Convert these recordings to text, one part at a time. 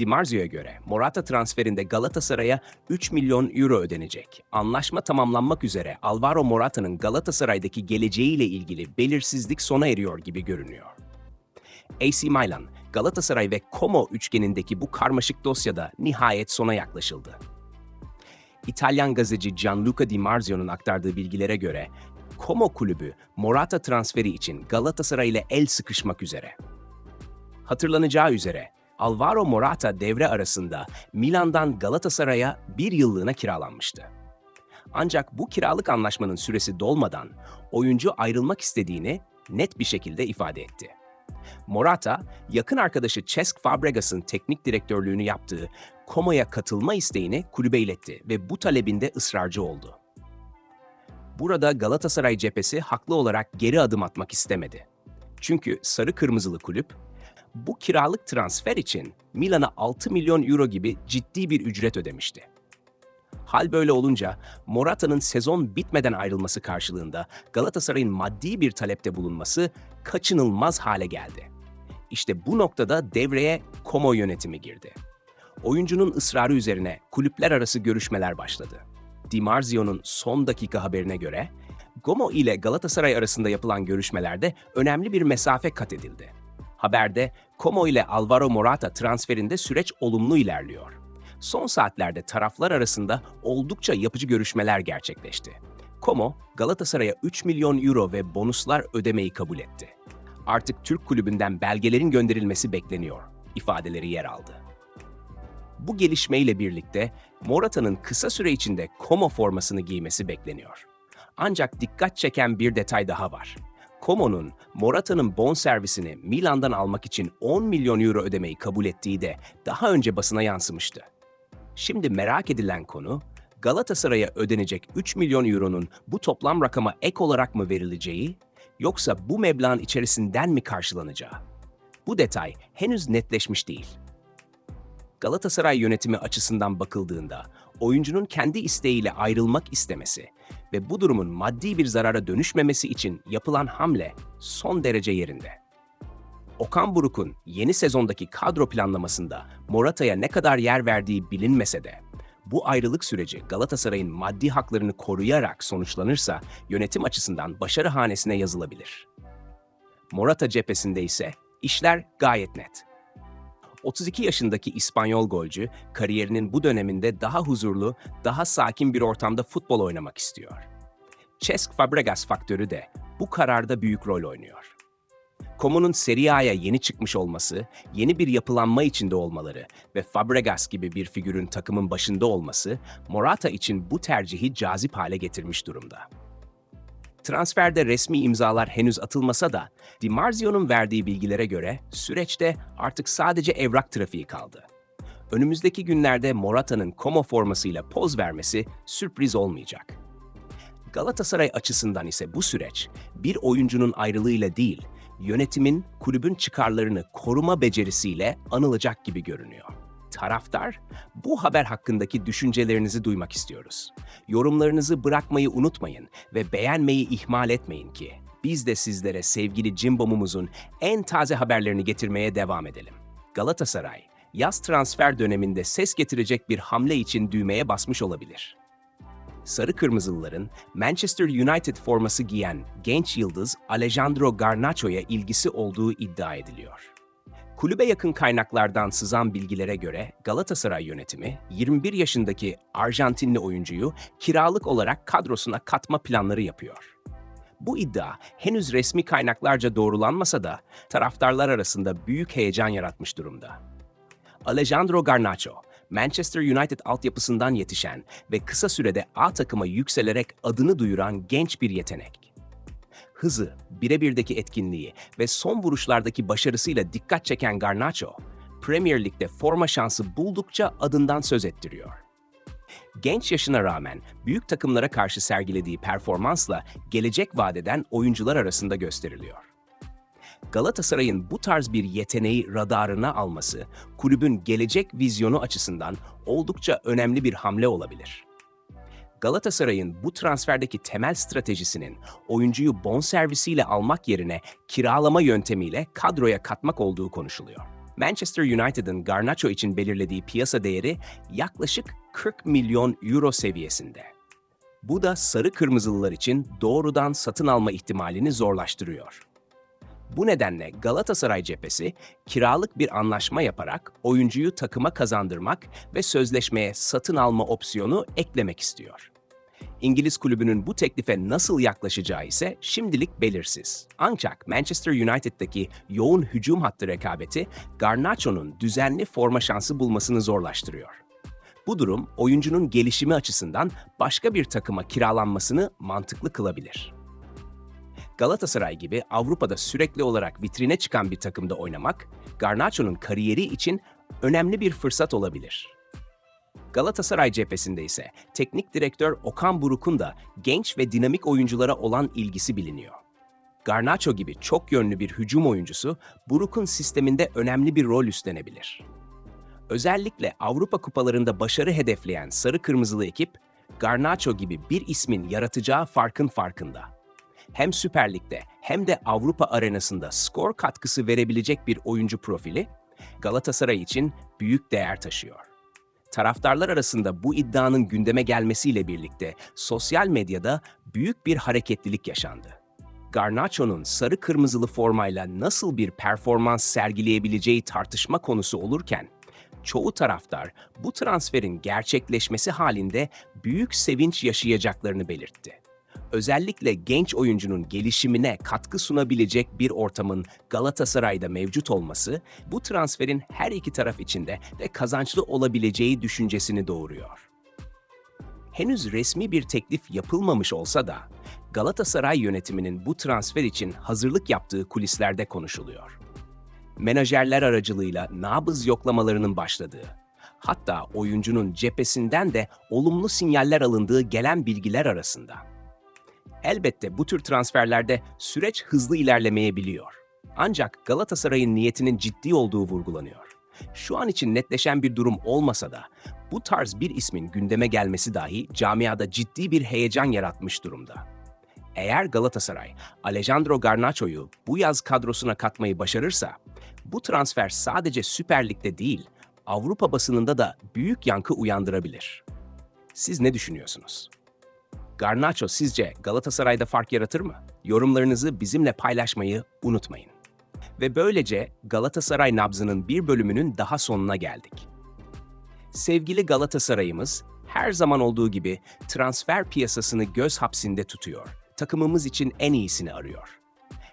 Di Marzio'ya göre Morata transferinde Galatasaray'a 3 milyon euro ödenecek. Anlaşma tamamlanmak üzere Alvaro Morata'nın Galatasaray'daki geleceğiyle ilgili belirsizlik sona eriyor gibi görünüyor. AC Milan, Galatasaray ve Como üçgenindeki bu karmaşık dosyada nihayet sona yaklaşıldı. İtalyan gazeteci Gianluca Di Marzio'nun aktardığı bilgilere göre Como kulübü Morata transferi için Galatasaray ile el sıkışmak üzere. Hatırlanacağı üzere Alvaro Morata devre arasında Milan'dan Galatasaray'a bir yıllığına kiralanmıştı. Ancak bu kiralık anlaşmanın süresi dolmadan oyuncu ayrılmak istediğini net bir şekilde ifade etti. Morata, yakın arkadaşı Cesc Fabregas'ın teknik direktörlüğünü yaptığı Como'ya katılma isteğini kulübe iletti ve bu talebinde ısrarcı oldu. Burada Galatasaray cephesi haklı olarak geri adım atmak istemedi. Çünkü sarı kırmızılı kulüp bu kiralık transfer için Milan'a 6 milyon euro gibi ciddi bir ücret ödemişti. Hal böyle olunca Morata'nın sezon bitmeden ayrılması karşılığında Galatasaray'ın maddi bir talepte bulunması kaçınılmaz hale geldi. İşte bu noktada devreye Como yönetimi girdi. Oyuncunun ısrarı üzerine kulüpler arası görüşmeler başladı. Di Marzio'nun son dakika haberine göre Como ile Galatasaray arasında yapılan görüşmelerde önemli bir mesafe kat edildi. Haberde Como ile Alvaro Morata transferinde süreç olumlu ilerliyor. Son saatlerde taraflar arasında oldukça yapıcı görüşmeler gerçekleşti. Como, Galatasaray'a 3 milyon euro ve bonuslar ödemeyi kabul etti. Artık Türk kulübünden belgelerin gönderilmesi bekleniyor, ifadeleri yer aldı. Bu gelişmeyle birlikte Morata'nın kısa süre içinde Como formasını giymesi bekleniyor. Ancak dikkat çeken bir detay daha var. Como'nun Morata'nın bonservisini Milan'dan almak için 10 milyon euro ödemeyi kabul ettiği de daha önce basına yansımıştı. Şimdi merak edilen konu, Galatasaray'a ödenecek 3 milyon euronun bu toplam rakama ek olarak mı verileceği, yoksa bu meblağın içerisinden mi karşılanacağı? Bu detay henüz netleşmiş değil. Galatasaray yönetimi açısından bakıldığında oyuncunun kendi isteğiyle ayrılmak istemesi ve bu durumun maddi bir zarara dönüşmemesi için yapılan hamle son derece yerinde. Okan Buruk'un yeni sezondaki kadro planlamasında Morata'ya ne kadar yer verdiği bilinmese de bu ayrılık süreci Galatasaray'ın maddi haklarını koruyarak sonuçlanırsa yönetim açısından başarı hanesine yazılabilir. Morata cephesinde ise işler gayet net. 32 yaşındaki İspanyol golcü kariyerinin bu döneminde daha huzurlu, daha sakin bir ortamda futbol oynamak istiyor. Cesc Fabregas faktörü de bu kararda büyük rol oynuyor. Como'nun Serie A'ya yeni çıkmış olması, yeni bir yapılanma içinde olmaları ve Fabregas gibi bir figürün takımın başında olması Morata için bu tercihi cazip hale getirmiş durumda. Transferde resmi imzalar henüz atılmasa da Di Marzio'nun verdiği bilgilere göre süreçte artık sadece evrak trafiği kaldı. Önümüzdeki günlerde Morata'nın Como formasıyla poz vermesi sürpriz olmayacak. Galatasaray açısından ise bu süreç bir oyuncunun ayrılığıyla değil, yönetimin kulübün çıkarlarını koruma becerisiyle anılacak gibi görünüyor. Taraftar, bu haber hakkındaki düşüncelerinizi duymak istiyoruz. Yorumlarınızı bırakmayı unutmayın ve beğenmeyi ihmal etmeyin ki biz de sizlere sevgili Cimbom'umuzun en taze haberlerini getirmeye devam edelim. Galatasaray, yaz transfer döneminde ses getirecek bir hamle için düğmeye basmış olabilir. Sarı Kırmızılıların Manchester United forması giyen genç yıldız Alejandro Garnacho'ya ilgisi olduğu iddia ediliyor. Kulübe yakın kaynaklardan sızan bilgilere göre Galatasaray yönetimi 21 yaşındaki Arjantinli oyuncuyu kiralık olarak kadrosuna katma planları yapıyor. Bu iddia henüz resmi kaynaklarca doğrulanmasa da taraftarlar arasında büyük heyecan yaratmış durumda. Alejandro Garnacho, Manchester United altyapısından yetişen ve kısa sürede A takıma yükselerek adını duyuran genç bir yetenek. Hızı, birebirdeki etkinliği ve son vuruşlardaki başarısıyla dikkat çeken Garnacho, Premier Lig'de forma şansı buldukça adından söz ettiriyor. Genç yaşına rağmen büyük takımlara karşı sergilediği performansla gelecek vadeden oyuncular arasında gösteriliyor. Galatasaray'ın bu tarz bir yeteneği radarına alması, kulübün gelecek vizyonu açısından oldukça önemli bir hamle olabilir. Galatasaray'ın bu transferdeki temel stratejisinin oyuncuyu bonservisiyle almak yerine kiralama yöntemiyle kadroya katmak olduğu konuşuluyor. Manchester United'ın Garnacho için belirlediği piyasa değeri yaklaşık 40 milyon euro seviyesinde. Bu da sarı kırmızılılar için doğrudan satın alma ihtimalini zorlaştırıyor. Bu nedenle Galatasaray cephesi kiralık bir anlaşma yaparak oyuncuyu takıma kazandırmak ve sözleşmeye satın alma opsiyonu eklemek istiyor. İngiliz kulübünün bu teklife nasıl yaklaşacağı ise şimdilik belirsiz. Ancak Manchester United'daki yoğun hücum hattı rekabeti Garnacho'nun düzenli forma şansı bulmasını zorlaştırıyor. Bu durum oyuncunun gelişimi açısından başka bir takıma kiralanmasını mantıklı kılabilir. Galatasaray gibi Avrupa'da sürekli olarak vitrine çıkan bir takımda oynamak, Garnacho'nun kariyeri için önemli bir fırsat olabilir. Galatasaray cephesinde ise teknik direktör Okan Buruk'un da genç ve dinamik oyunculara olan ilgisi biliniyor. Garnacho gibi çok yönlü bir hücum oyuncusu Buruk'un sisteminde önemli bir rol üstlenebilir. Özellikle Avrupa kupalarında başarı hedefleyen sarı kırmızılı ekip, Garnacho gibi bir ismin yaratacağı farkın farkında hem Süper Lig'de hem de Avrupa arenasında skor katkısı verebilecek bir oyuncu profili Galatasaray için büyük değer taşıyor. Taraftarlar arasında bu iddianın gündeme gelmesiyle birlikte sosyal medyada büyük bir hareketlilik yaşandı. Garnacho'nun sarı kırmızılı formayla nasıl bir performans sergileyebileceği tartışma konusu olurken, çoğu taraftar bu transferin gerçekleşmesi halinde büyük sevinç yaşayacaklarını belirtti özellikle genç oyuncunun gelişimine katkı sunabilecek bir ortamın Galatasaray'da mevcut olması, bu transferin her iki taraf içinde de kazançlı olabileceği düşüncesini doğuruyor. Henüz resmi bir teklif yapılmamış olsa da Galatasaray yönetiminin bu transfer için hazırlık yaptığı kulislerde konuşuluyor. Menajerler aracılığıyla nabız yoklamalarının başladığı, hatta oyuncunun cephesinden de olumlu sinyaller alındığı gelen bilgiler arasında. Elbette bu tür transferlerde süreç hızlı ilerlemeyebiliyor. Ancak Galatasaray'ın niyetinin ciddi olduğu vurgulanıyor. Şu an için netleşen bir durum olmasa da bu tarz bir ismin gündeme gelmesi dahi camiada ciddi bir heyecan yaratmış durumda. Eğer Galatasaray Alejandro Garnacho'yu bu yaz kadrosuna katmayı başarırsa, bu transfer sadece Süper Lig'de değil, Avrupa basınında da büyük yankı uyandırabilir. Siz ne düşünüyorsunuz? Garnacho sizce Galatasaray'da fark yaratır mı? Yorumlarınızı bizimle paylaşmayı unutmayın. Ve böylece Galatasaray nabzının bir bölümünün daha sonuna geldik. Sevgili Galatasaray'ımız her zaman olduğu gibi transfer piyasasını göz hapsinde tutuyor. Takımımız için en iyisini arıyor.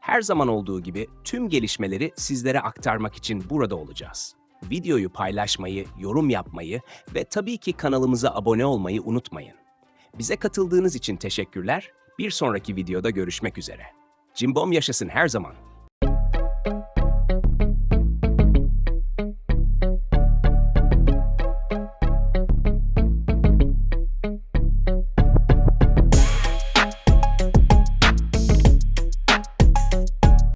Her zaman olduğu gibi tüm gelişmeleri sizlere aktarmak için burada olacağız. Videoyu paylaşmayı, yorum yapmayı ve tabii ki kanalımıza abone olmayı unutmayın. Bize katıldığınız için teşekkürler. Bir sonraki videoda görüşmek üzere. Cimbom yaşasın her zaman.